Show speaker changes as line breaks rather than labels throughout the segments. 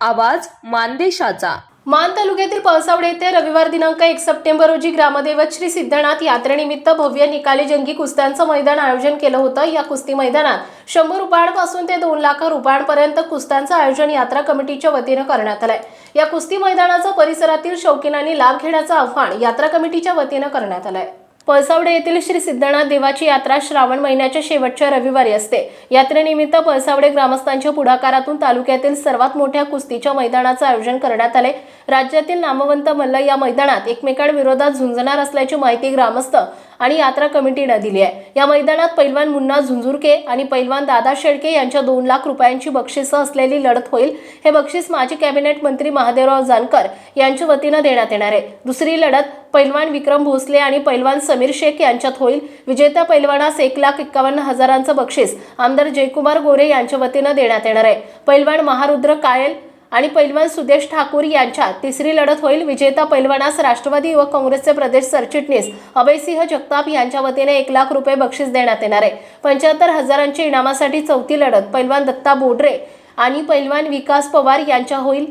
आवाज मानदेशाचा.
मान तालुक्यातील पळसावडे येथे रविवार दिनांक एक सप्टेंबर रोजी ग्रामदैवत श्री सिद्धनाथ यात्रेनिमित्त भव्य निकाली जंगी कुस्त्यांचं मैदान आयोजन केलं होतं. या कुस्ती मैदानात शंभर रुपयांपासून ते दोन लाख रुपयांपर्यंत कुस्त्यांचं आयोजन यात्रा कमिटीच्या वतीनं करण्यात आलंय. या कुस्ती मैदानाचा परिसरातील शौकीनांनी लाभ घेण्याचं आव्हान यात्रा कमिटीच्या वतीनं करण्यात आलंय. पळसावडे येथील श्री सिद्धनाथ देवाची यात्रा श्रावण महिन्याच्या शेवटच्या रविवारी असते. यात्रेनिमित्त पळसावडे ग्रामस्थांच्या पुढाकारातून तालुक्यातील सर्वात मोठ्या कुस्तीच्या मैदानाचं आयोजन करण्यात आले. राज्यातील नामवंत मल्ल या मैदानात एकमेकांविरोधात झुंजणार असल्याची माहिती ग्रामस्थ आणि यात्रा कमिटीनं दिली आहे. या मैदानात पैलवान मुन्ना झुंझुरके आणि पैलवान दादा शेळके यांच्या दोन लाख रुपयांची बक्षिसं असलेली लढत होईल. हे बक्षीस माजी कॅबिनेट मंत्री महादेवराव जानकर यांच्या वतीनं देण्यात येणार आहे. दुसरी लढत पैलवान विक्रम भोसले आणि पैलवान समीर शेख यांच्यात होईल. विजेत्या पैलवानास एक लाख एक्कावन्न हजारांचं बक्षीस आमदार जयकुमार गोरे यांच्या वतीनं देण्यात येणार आहे. पैलवान महारुद्र कायल आणि पैलवान सुदेश ठाकूर यांच्यात तिसरी लढत होईल. विजेता पैलवानास राष्ट्रवादी युवक काँग्रेसचे प्रदेश सरचिटणीस अभयसिंह जगताप यांच्या वतीने एक लाख रुपये बक्षीस देण्यात येणार आहे. पंच्याहत्तर हजारांच्या इनामासाठी चौथी लढत पैलवान दत्ता बोडरे आणि पैलवान विकास पवार यांच्या होईल.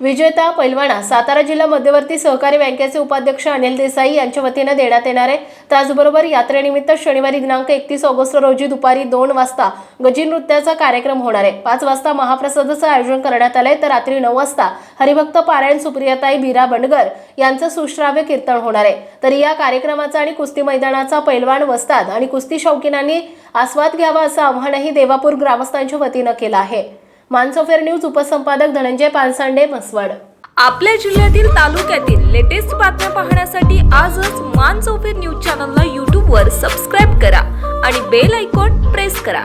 विजेता पैलवाना सातारा जिल्हा मध्यवर्ती सहकारी बँकेचे उपाध्यक्ष अनिल देसाई यांच्या वतीनं देण्यात येणार आहे. त्याचबरोबर यात्रेनिमित्त शनिवारी दिनांक एकतीस ऑगस्ट रोजी दुपारी दोन वाजता गजी नृत्याचा कार्यक्रम होणार आहे. पाच वाजता महाप्रसादाचं आयोजन करण्यात आलंय. तर रात्री नऊ वाजता हरिभक्त पारायण सुप्रियाताई बीरा बंडगर यांचं सुश्राव्य कीर्तन होणार आहे. तर या कार्यक्रमाचा आणि कुस्ती मैदानाचा पैलवान वस्ताद आणि कुस्ती शौकीनांनी आस्वाद घ्यावा असं आव्हानही देवापूर ग्रामस्थांच्या वतीनं केलं आहे. मानसोफेर न्यूज उपसंपादक धनंजय पानसांडे मसवड
आपल्या जिल्ह्यातील तालुक्यातील लेटेस्ट बातम्या पाहण्यासाठी आजच मान न्यूज चॅनलला यूट्यूबवर सबस्क्राईब करा आणि बेल आयकॉन प्रेस करा.